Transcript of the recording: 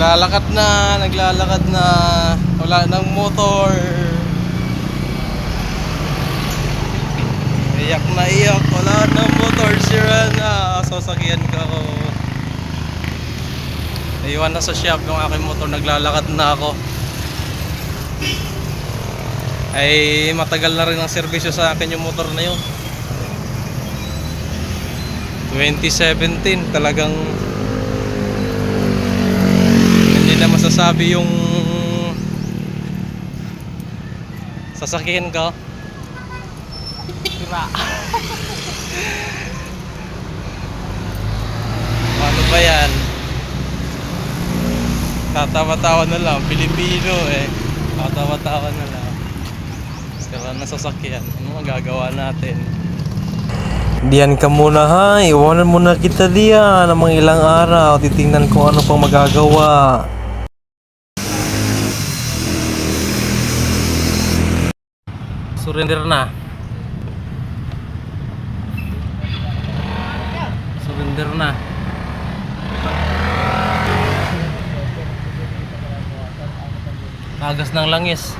Naglalakad na, naglalakad na. Wala nang motor. Iyak na iyak, wala nang motor, sira na. Sasakyan ko. Naiwan na sa shop yung aking motor, naglalakad na ako. Ay matagal na rin ang serbisyo sa akin yung motor na yun. 2017 talagang masasabi yung sasakyan ko. Sira. Paano ba yan? Tatawa-tawa na lang. Pilipino eh. Tatawa-tawa na lang. Sira na sasakyan. Ano magagawa natin? Diyan ka muna ha. Iwanan muna kita diyan ng mga ilang araw. Titingnan ko ano pang magagawa. Surrender na. Surrender na. Tagas ng langis.